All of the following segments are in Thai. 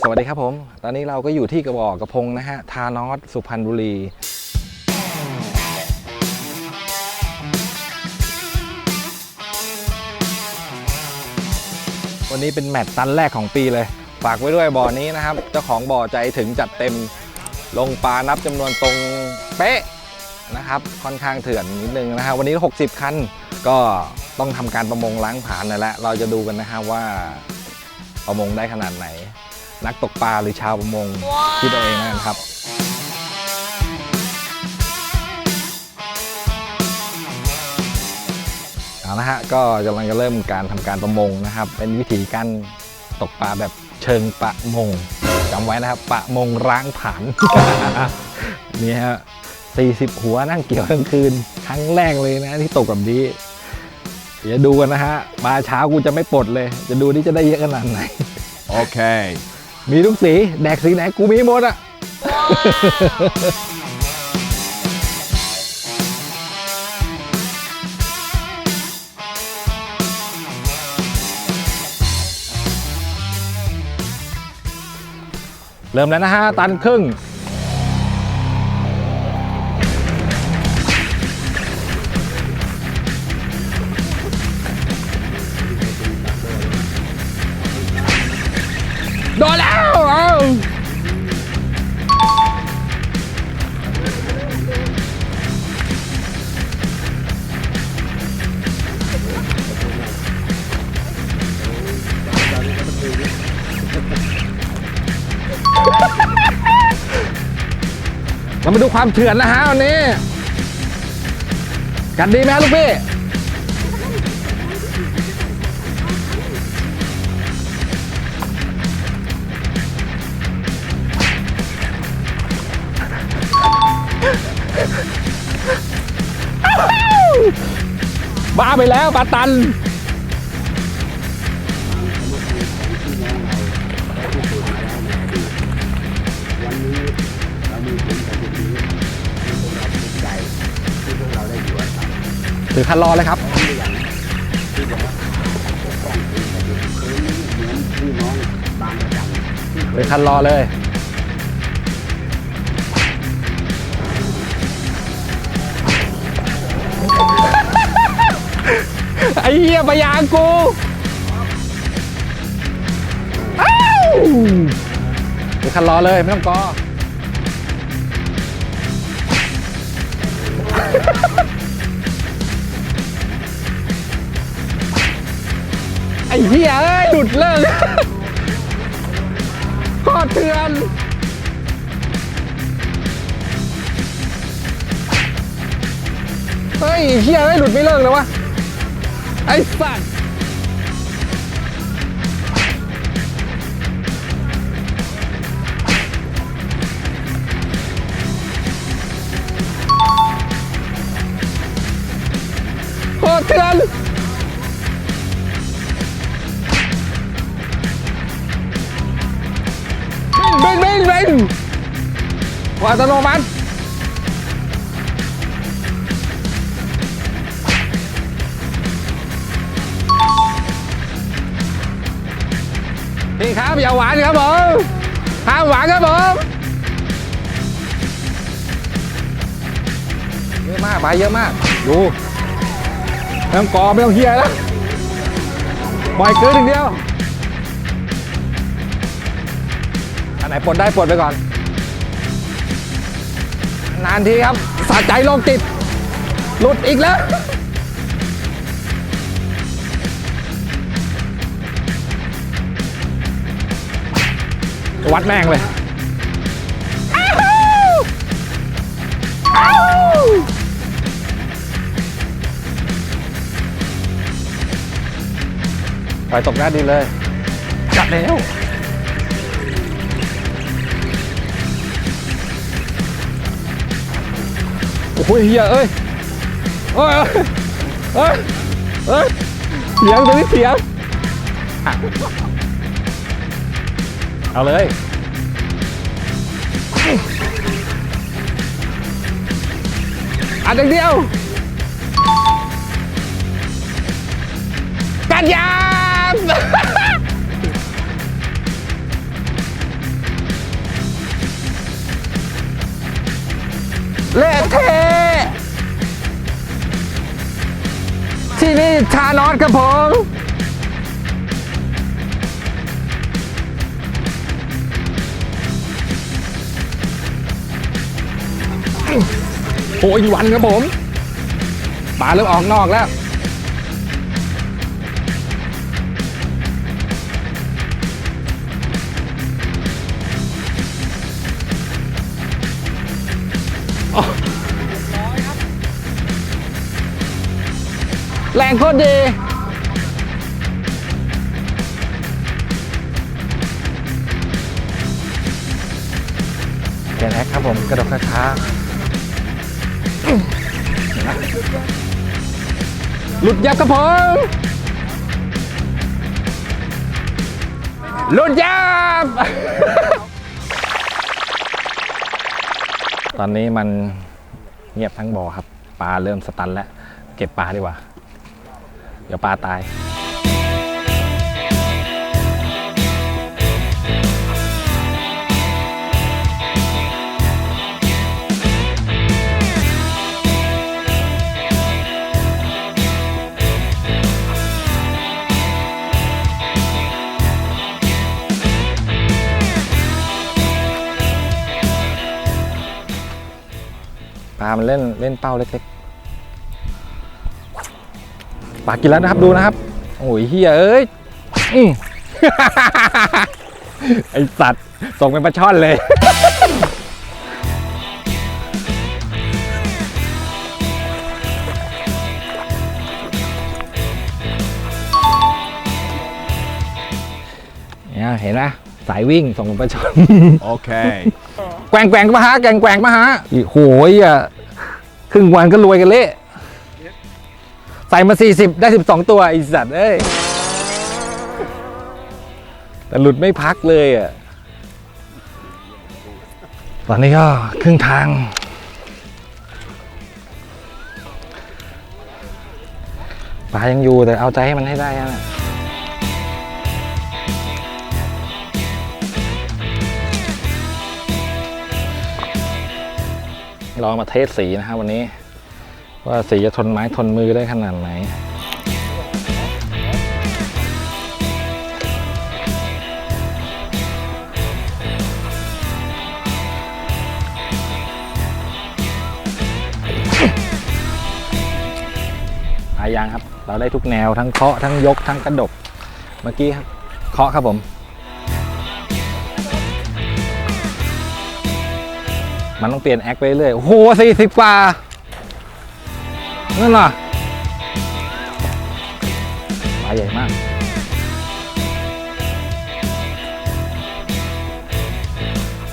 สวัสดีครับผม ตอนนี้เราก็อยู่ที่กระบอกกระพงนะฮะ ทานอสสุพรรณบุรี วันนี้เป็นแมตช์ตันแรกของปีเลย ฝากไว้ด้วยบ่อนี้นะครับ เจ้าของบ่อใจถึงจัดเต็ม ลงปลานับจำนวนตรงเป๊ะนะครับ ค่อนข้างเถื่อนนิดนึงนะฮะ วันนี้ 60 คัน ก็ต้องทำการประมงล้างผ่านนั่นแหละ เราจะดูกันนะฮะว่าประมงได้ขนาดไหน นักตกปลาหรือชาวประมงคิดเอาเองนะครับเอาละฮะก็กำลังจะเริ่มการทำการประมงนะครับ เป็นวิธีการตกปลาแบบเชิงประมงจำไว้นะครับประมงร้างผ่านนี่ฮะ40 หัวนั่งเกี่ยวทั้งคืนครั้งแรกเลยนะที่ตกแบบนี้เดี๋ยวดูกันนะฮะปลาเช้ากูจะไม่ปลดเลย จะดูนี่จะได้เยอะขนาดไหน Okay. มีทุกสี แดกสีไหนกูมีหมดอะเริ่มแล้วนะฮะตันครึ่ง มาดูความเถื่อนนะฮะวันนี้ กันดีไหมลูกพี่ บ้าไปแล้วปาตัน ถือคันรอเลยครับเประจันคถืยอคันรอเลยไอ้เหี้ยพยางกูอ้าวถือคันรอเลยไม่ต้องกอ อ้เหี้ยเอ้ยหลุดเลิกโคตรเถื่อนเฮ้ยเฮียไม่หลุดไม่เลิกเลยวะไอ้สัตว์ อัตโนมัติพี่ครับอย่าหวานครับผมห้ามหวานครับผมเยอะมากไปเยอะมาก ดูไม่ต้องกอไม่ต้องเฮียแล้วปล่อยเกินอย่งเดียว อันไหนปลดได้ปลดไปก่อน นานทีครับสะใจโรคติดหลุดอีกแล้ววัดแม่งเลยอ้าวอ้าวปตกหน้าดีเลยกัดแล้ว โอ้โหเฮียเอ้ยเอ้ยเอ้ยเอ้ยเสียงตัวนี้เสียงเอาเลยอันเดียวกันยาม เละเทะที่นี่ชานอตครับผม โอ้ยวันครับผมปลาเริ่มออกนอกแล้ว แรงโคตรดีเปลี่ยนแอคครับผมกระดกช้าๆหลุดยับครับผมหลุดยับ ตอนนี้มันเงียบทั้งบ่อครับ ปลาเริ่มสตันแล้ว เก็บปลาดีกว่า เดี๋ยวปลาตายปลามันเล่นเล่นเป้าเล็ก ปลากินแล้วนะครับดูนะครับโอ้ยเฮียเอ้ยอืมไอสัตว์ส่งเป็นปลาช่อนเลยเนี่ยเห็นไหมสายวิ่งส่งเป็นปลาช่อน Okay. แกว่งแกว่งมาหาแกว่งแกว่งมาหาอีโหยอะครึ่งวันก็รวยกันเละใส่มา 40 ได้ 12 ตัวไอสัตว์เอ้ยแต่หลุดไม่พักเลยอะ ตอนนี้ก็ครึ่งทาง ปลายังอยู่แต่เอาใจให้มันให้ได้นะลองมาเทสสีนะครับวันนี้ ว่าสีจะทนไม้ทนมือได้ขนาดไหนพายางครับ เราได้ทุกแนวทั้งเคาะทั้งยกทั้งกระดก เมื่อกี้ครับเคาะครับผม มันต้องเปลี่ยนแอคไปเรื่อยโอ้โหสี่สิบกว่า นั่นน่ะปลาใหญ่มาก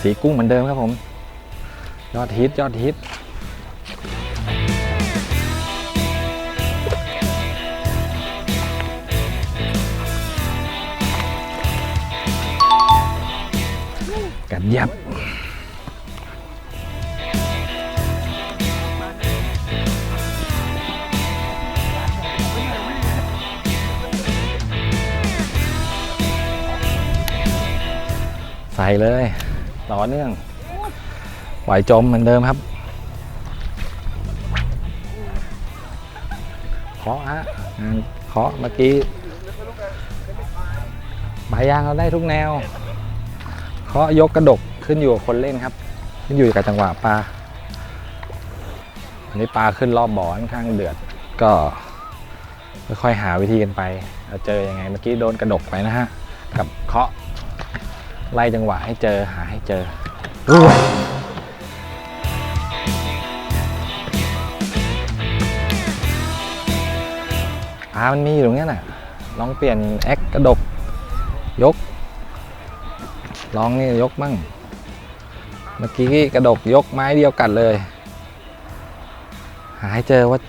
สีกุ้งเหมือนเดิมครับผม ยอดฮิตยอดฮิตกันยับ ส่เลยต่อเนื่องไหวจมเหมือนเดิมครับเคาะฮะเคาะเมื่อกี้ใบยางเราได้ทุกแนวเคาะยกกระดกขึ้นอยู่กับคนเล่นครับ ขึ้นอยู่กับจังหวะปลาอันนี้ปลาขึ้นรอบบ่อค่อนข้างเดือดก็ค่อยๆหาวิธีกันไปเราเจอยังไงเมื่อกี้โดนกระดกไปนะฮะ กับเคาะ ไล่จังหวะให้เจอหาให้เจออุ้ยปลามันมีอยู่ตรงเนี้ยน่ะ ลองเปลี่ยนแอคกระดก ยก ลองนี่ยกมั่ง เมื่อกี้กระดกยกไม้เดียวกัดเลย หาให้เจอว่า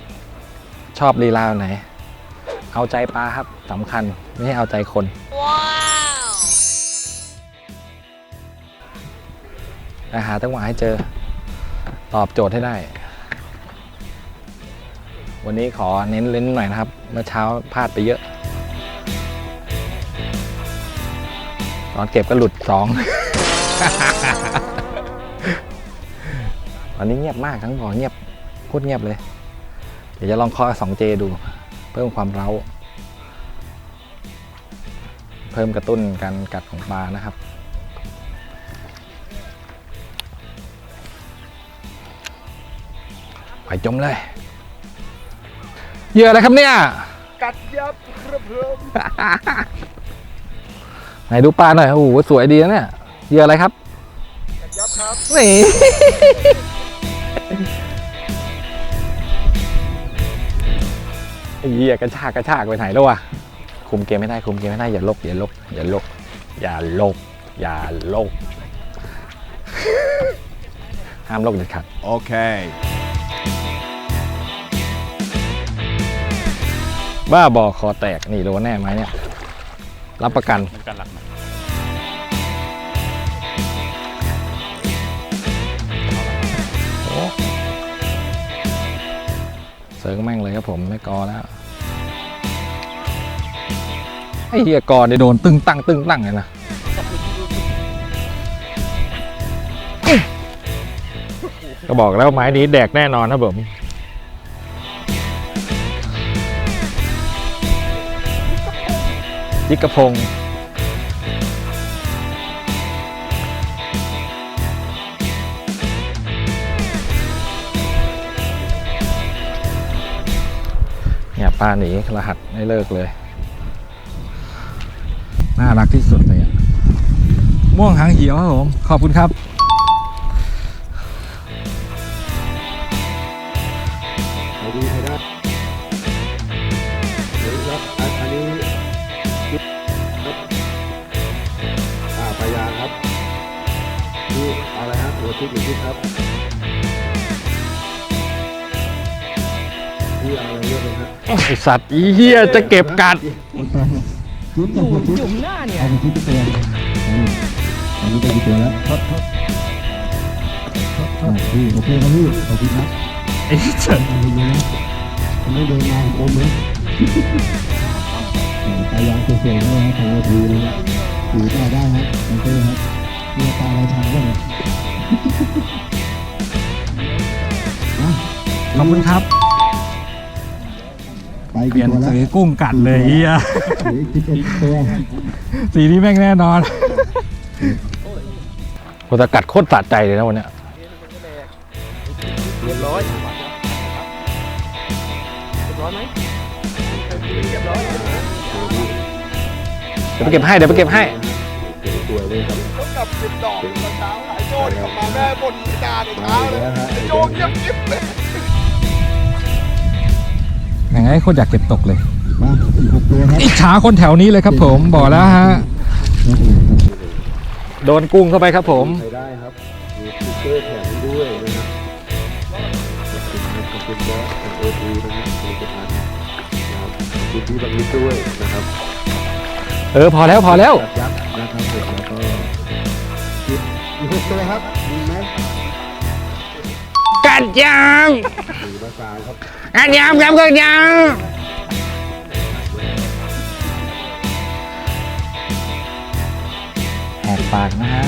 ชอบลีลาแบบไหน เอาใจปลาครับสำคัญ ไม่ใช่เอาใจคน แต่หาจังหวะให้เจอ ตอบโจทย์ให้ได้ วันนี้ขอเน้นเล่นหน่อยนะครับ เมื่อเช้าพลาดไปเยอะ ตอนเก็บก็หลุดสองไหวอนนี้เงียบมากทั้งบ่อเงียบโคตรเงียบเลย เดี๋ยวจะลองเคาะ 2J ดู เพิ่มความเร้า เพิ่มกระตุ้นการกัดของปลานะครับ จมเลยเหยื่ออะไรครับเนี่ย กัดยับครับเพิ่มไหนดูปลาหน่อย โอ้โห สวยดีนะเนี่ยเหยื่ออะไรครับ กัดยับครับนี่ ไอ้เหี้ยกระชากกระชากไปไหนแล้ววะ คุมเกมไม่ได้คุมเกมไม่ได้อย่าลกอย่าลกอย่าลกอย่าลกอย่าลกห้ามลกเด็ดขาด Okay. บ้าบอคอแตกนี่โดนแน่ไหมเนี่ย รับประกันกันหลักโอ้เสริงแม่งเลยครับผมไม่กอแล้ว ไอ้เฮียกอเนี่ยโดนตึงตั้งตึงตั้งเลยนะก็บอกแล้วไม้นี้แดกแน่นอนครับผม ยิกพงเนี่ยป้าหนีรหัสไม่เลิกเลย น่ารักที่สุดเลยม่วงหางเหี่ยวครับผม ขอบคุณครับ ไอะเลยฮะไอสัตว์อีเหี้ยจะเก็บกัดจุดจุดจุดหน้าเนี่ยเอาไปที่ตัวอันนี้เป็นตัวแล้วทดทดพี่โอเคครับพี่ขอบคุณครับไอ้สัตว์ขอบคุณนไม่เดินมานโอมเลยตายางเสวยๆเลยนะของเราดูเลยนะถือต่อได้ครับโอเคครับนี่ตาเราทางก็เลยขอบคุณครับ ไปเปลี่ยนตัวแล้วสีกุ้งกัดเลยเฮียเหลืออีกสิบเอ็ดตัวสีนี้แม่งแน่นอนกูจะกัดโคตรสะใจเลยนะวันเนี้ยเรียบร้อยเรียบร้อยไหมเรียบร้อยเดี๋ยวไปเก็บให้เดี๋ยวไปเก็บให้สวยเลยครับต้องกลับสิบดอกตอนเช้าไอ้โจ้นี่กลับมาแม่บนจานในเช้าเลยไอ้โจ้เงียบกิ๊บเลย ยังไงโคตรอยากเก็บตกเลยมาอีกหกตัวครับอิจฉาคนแถวนี้เลยครับผมบอกแล้วฮะโดนกุ้งเข้าไปครับผมใช้ได้ครับมีสติ๊กเกอร์แถมให้ด้วยนะครับขอบคุณครับขอบคุณบอสขอบคุณดีนะฮะผลิตภัณฑ์นะครับขอบคุณพี่บางนิดด้วยนะครับเออพอแล้วพอแล้วจัดยับนะครับผมแล้วก็คิดอีกหกตัวครับมีไหม กัดยางหรือภาษาครับกัดยางครับกัดยางแหกปากนะฮะ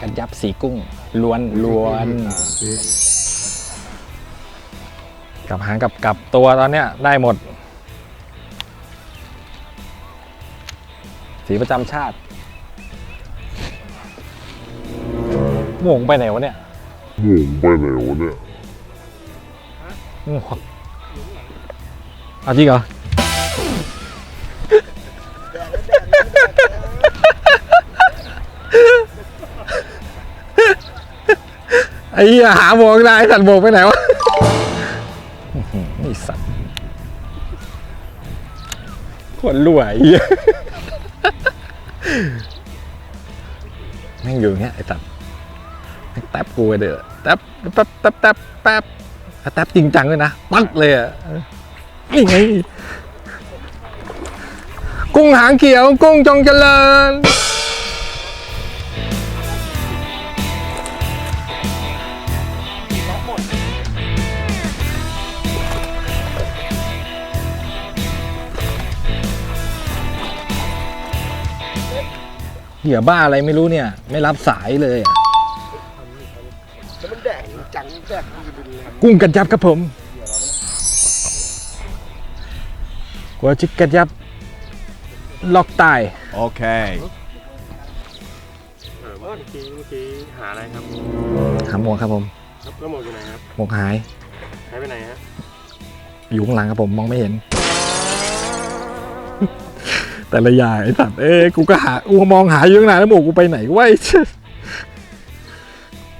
กันยับสีกุ้งล้วนล้วนกับหางกับกับตัวตอนเนี้ยได้หมด สีประจำชาติ หม่วงไปไหนวะเนี่ยหมุงไปไหนวะเนี่ยม่วงเอาจริงเหรอไอ้เหี้ยหาหมวกได้สัตว์หมวกไปไหนวะอื้อหือไอ้สัตว์คนรวยไอ้เหี้ยแม่งอยู่อย่างเงี้ยไอ้สัตว์ แม่งแท็บกูไปเด้อแท็บแป๊บแป๊บแป๊บแป๊บแท็บจริงจังเลยนะปักเลยอะนี่ไงกุ้งหางเขียว กุ้งจงเจริญเหยื่อบ้าอะไรไม่รู้เนี่ย ไม่รับสายเลยอะ กมันจะเป็นเลยกุ้งกระยับครับผมกัวจิกกระยับ ล็อกตาย Okay. เออเมื่อกี้เมื่อกี้หาอะไรครับหาหมวกครับผม ครับแล้วหมดอยู่ไหนครับหมวกหาย หายไปไหนฮะอยู่ข้างหลังครับผมมองไม่เห็น แต่ละอย่างไอ้สัตว์เอ้ยกูก็หากูมองหาอยู่ตั้งนานแล้วหมวกกูไปไหนวะไอ้เชี่ย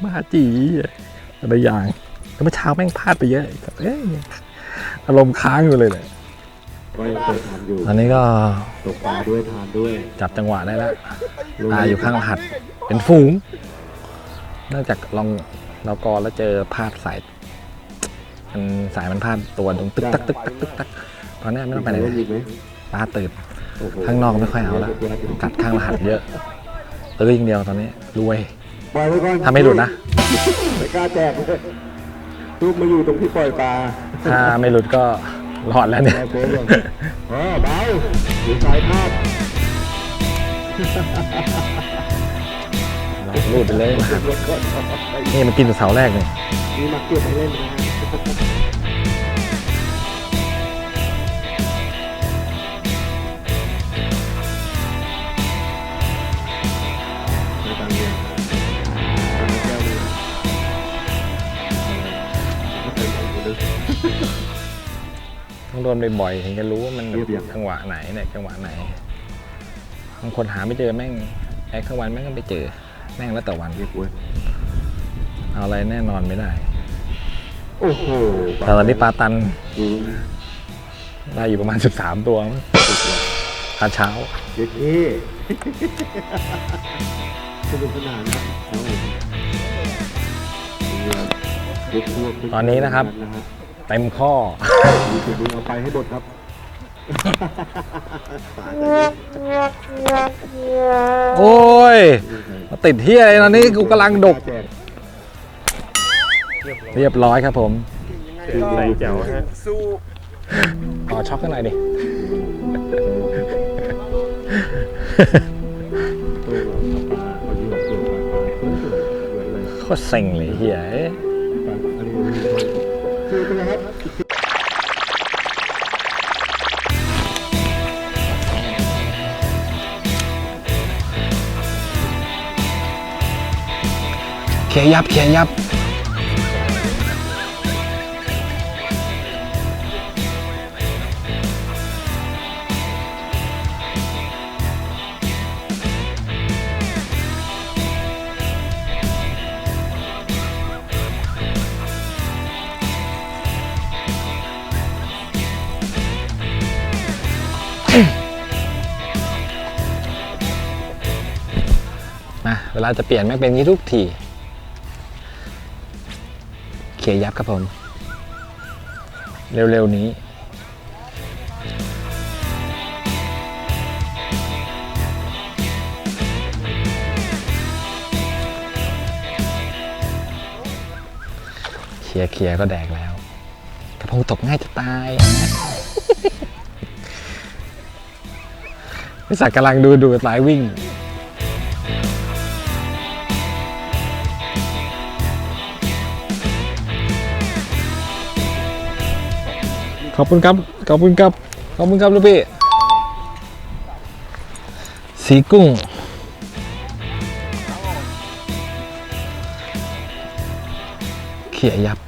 มาจี แต่ละอย่างแล้วเมื่อเช้าแม่งพลาดไปเยอะไอ้สัตว์เอ้ยอารมณ์ค้างอยู่เลยเนี่ยก็ยังเคยทานอยู่ตอนนี้ก็ตกปลาด้วยทานด้วยจับจังหวะได้แล้วปลาอยู่ข้างหัด เป็นฝูงนอกจากลองเรากอแล้วเจอพลาดสายมันสายมันพลาดตัวตรงตึกตักตึกตักตึกตักตอนนี้ไม่ต้องไปไหนเลเล่นยอีกไหมปลาตื่นโอ้โหข้างนอกไม่ค่อยเอาละกัดข้างรหัสเยอะตื้ออย่างเดียวตอนนี้รวย ปล่อยไว้ก่อนถ้าไม่หลุดนะ ไม่กล้าแจกเลยทุกมาอยู่ตรงที่ปล่อยปลาถ้าไม่หลุดก็รอดแล้วเนี่ยแอบโค้งก่อนอ๋อเบาหรือสายพาดรูดไปเลยรหัสรถก่อนนี่มันกินแต่เสาแรกเนี่ย มีมาเก็บให้เล่นนะฮะ โดนบ่อยๆถึงจะรู้ว่ามันเรียบยังจังหวะไหนเนี่ยจังหวะไหนบางคนหาไม่เจอแม่งแอคทั้งวันแม่งก็ไม่เจอแม่งแล้วแต่วันเรียกเว้ยเอาอะไรแน่นอนไม่ได้โอ้โหแต่ตอนนี้ปลาตันอืมได้อยู่ประมาณ 13 ตัวมั้งปลาเช้า เด็กเท่สนุกสนานนะเอาเด็กพวกตอนนี้นะครับ เต็มข้อมีถึงมึงเอาไปให้หมดครับโอ้ยมาติดที่อะไรตอนนี้กูกำลังดก แจกเรียบร้อยครับผมใส่แจ๋วฮะสู้ต่อช็อกกันหน่อยดิตู้ปลาเอาอยู่กับตัวปลาปลาสวยสวยเลยโคตรเซ็งเลยเฮียเอ้ยปลาอันนี้ คือเป็นไงครับเขียยับเขียยับ ลาจะเปลี่ยนแม่งเป็นอย่างนี้ทุกทีเขียยับครับผม เร็วๆนี้เคลียร์เคลียร์ก็แดกแล้วกระพงตกง่ายจะตายวิสักกำลังดูดูสายวิ่ง ขอบคุณครับ ขอบคุณครับ ขอบคุณครับลูกพี่ สีกุ้ง เขี่ยยับ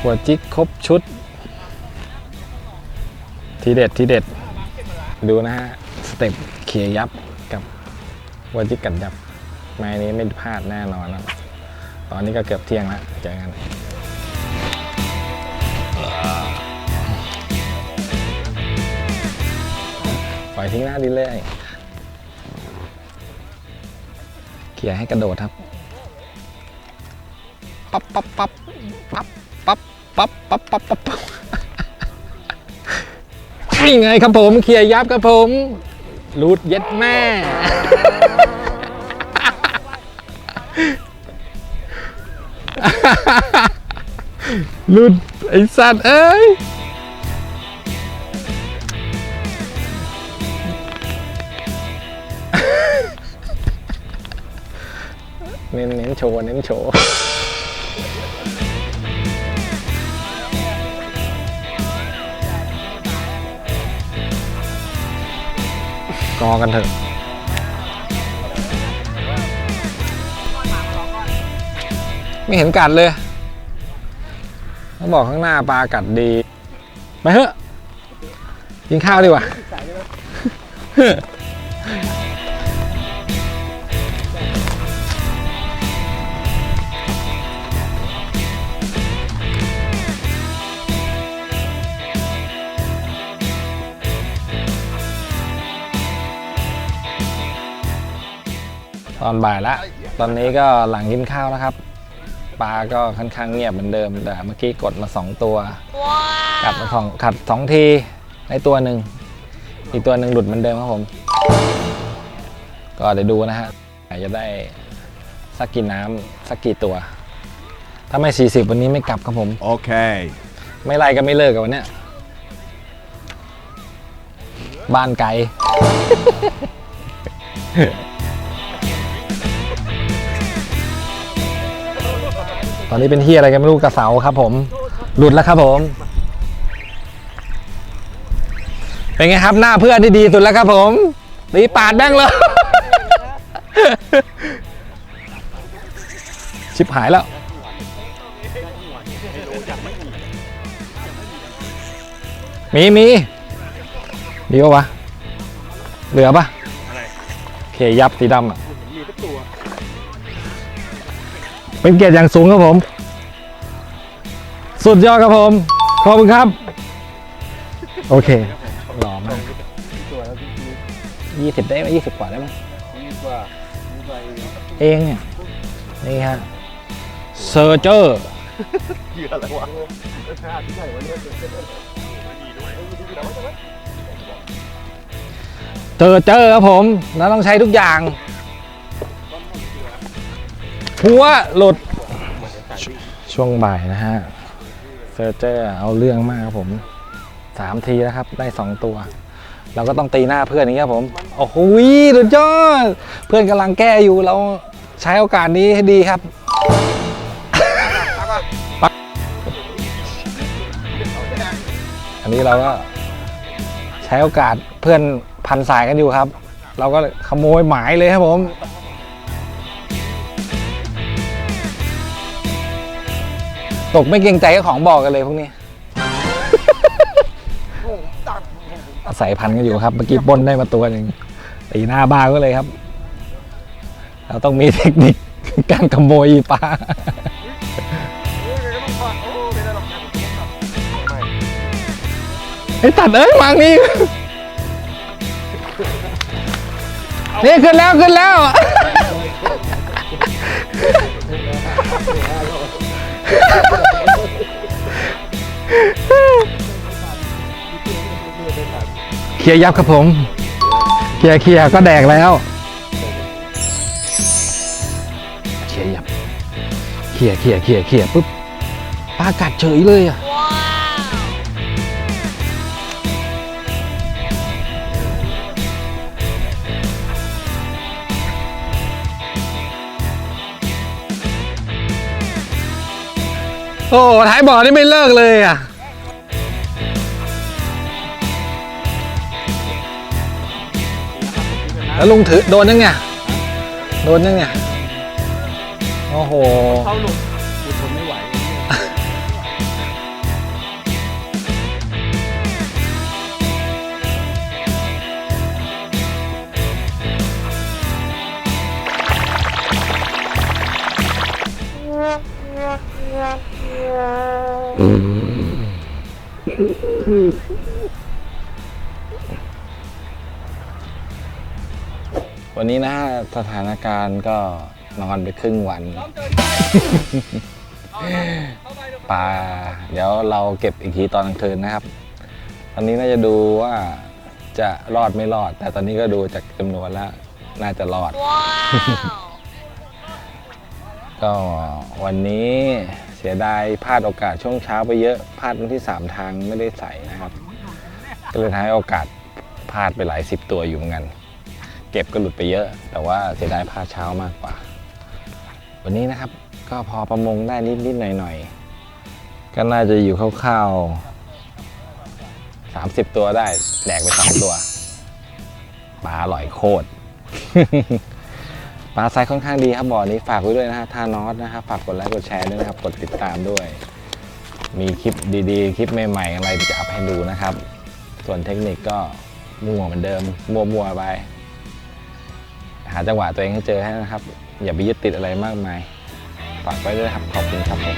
หัวจิกครบชุด ทีเด็ดทีเด็ด ดูนะฮะ สเต็ปเขี่ยยับกับหัวจิกกัดยับ ไม้นี้ไม่พลาดแน่นอนครับ ตอนนี้ก็เกือบเที่ยงแล้วเจอกันปล่อยทิ้งหน้าดินเลยเขี่ยให้กระโดดครับ ปั๊บปั๊บปั๊บปั๊บปั๊บปั๊บปั๊บปั๊บปั๊บปั๊บนี่ไงครับผม เขี่ยยับครับผมรูดเย็ดแม่ ลุดไอสัตว์เอ้ยเน้นเน้นโชว์เน้นโชว์กอกันเถอะ ไม่เห็นกัดเลยต้องบอกข้างหน้าปลากัดดีไปเถอะกินข้าวดีกว่าตอนบ่ายละ ตอนนี้ก็หลังกินข้าวแล้วครับ ปลาก็ค่อนข้างเงียบเหมือนเดิม แต่เมื่อกี้กดมา 2 ตัวกัดมาสองขัดสองทีในตัวหนึ่งอีกตัวหนึ่งหลุดเหมือนเดิมครับผม ก็เดี๋ยวดูนะฮะอาจจะได้สักกี่น้ำสักกี่ตัว ถ้าไม่ 40 วันนี้ไม่กลับครับผม Okay. ไม่ไล่ก็ไม่เลิกกับวันเนี้ยบ้านไกล ตอนนี้เป็นที่อะไรกันไม่รู้กระเสาครับ ผม หลุดแล้วครับผม เป็นไงครับ หน้าเพื่อนที่ดีสุดแล้วครับ ผมตีปาดแบงเลย ชิบหายแล้วมีมีมีปะวะ เหลือปะเคยับสีดำอะ เป็นเกียรติอย่างสูงครับผม สุดยอดครับผม ขอบคุณครับ โอเคหล่อมากยี่สิบได้ไหมยี่สิบกว่าได้ไหมเองเนี่ยนี่ฮะเซอร์เจอร์เจอเจอครับผมแล้วต้องใช้ทุกอย่าง หัวหลุดช่วงบ่ายนะฮะเซอร์เจอร์เอาเรื่องมากครับผมสามทีแล้วครับ ได้สองตัว เราก็ต้องตีหน้าเพื่อนอย่างนี้ครับผม โอ้โหสุดยอด เพื่อนกำลังแก้อยู่เราใช้โอกาสนี้ให้ดีครับอันนี้เราก็ใช้โอกาสเพื่อนพันสายกันอยู่ครับ เราก็ขโมยหมายเลยครับผม ตกไม่เกรงใจเจ้าของบอกกันเลยพวกนี้ อาศัยพันกันอยู่ครับ เมื่อกี้ปล้นได้มาตัวหนึ่งตีหน้าบ้าก็เลยครับ เราต้องมีเทคนิคการขโมยปลาไอ้ตัดเอ้ยมังนี่นี่ขึ้นแล้วขึ้นแล้ว เคลียร์ยับครับผม เคลียร์เคลียร์ก็แดกแล้ว เคลียร์ยับ เคลียร์เคลียร์เคลียร์เคลียร์ปุ๊บปลากัดเฉยเลยอะ โอ้ท้ายบ่อนี่ไม่เลิกเลยอะแล้วลุงถือโดนยังไงโดนยังไงโอ้โห เข้าหลุมกูทนไม่ไหว วันนี้นะสถานการณ์ก็นอนไปครึ่งวันปลาเดี๋ยวเราเก็บอีกทีตอนกลางคืนนะครับ ตอนนี้น่าจะดูว่าจะรอดไม่รอด แต่ตอนนี้ก็ดูจากจำนวนแล้ว น่าจะรอด ก็วันนี้เสียดายพลาดโอกาสช่วงเช้าไปเยอะพลาดวันที่ 3 ทางไม่ได้ใส่นะครับ ก็เลยทำให้โอกาสพลาดไปหลายสิบตัวอยู่เหมือนกัน เก็บก็หลุดไปเยอะ แต่ว่าเสียดายพลาดเช้ามากกว่า วันนี้นะครับก็พอประมงได้นิดๆหน่อยๆ ก็น่าจะอยู่คร่าวๆ 30 ตัวได้แดกไปสองตัวปลาอร่อยโคตร ปลาไซส์ค่อนข้างดีครับบ่อนี้ฝากไว้ด้วยนะฮะท่านอสนะครับฝากกดไลค์กดแชร์ด้วยนะครับ กดติดตามด้วย มีคลิปดีๆ คลิปใหม่ๆอะไรจะอัพให้ดูนะครับ ส่วนเทคนิคก็มั่วเหมือนเดิมมั่วๆไปหาจังหวะตัวเองให้เจอให้นะครับ อย่าไปยึดติดอะไรมากมายฝากไว้ด้วยครับขอบคุณครับผม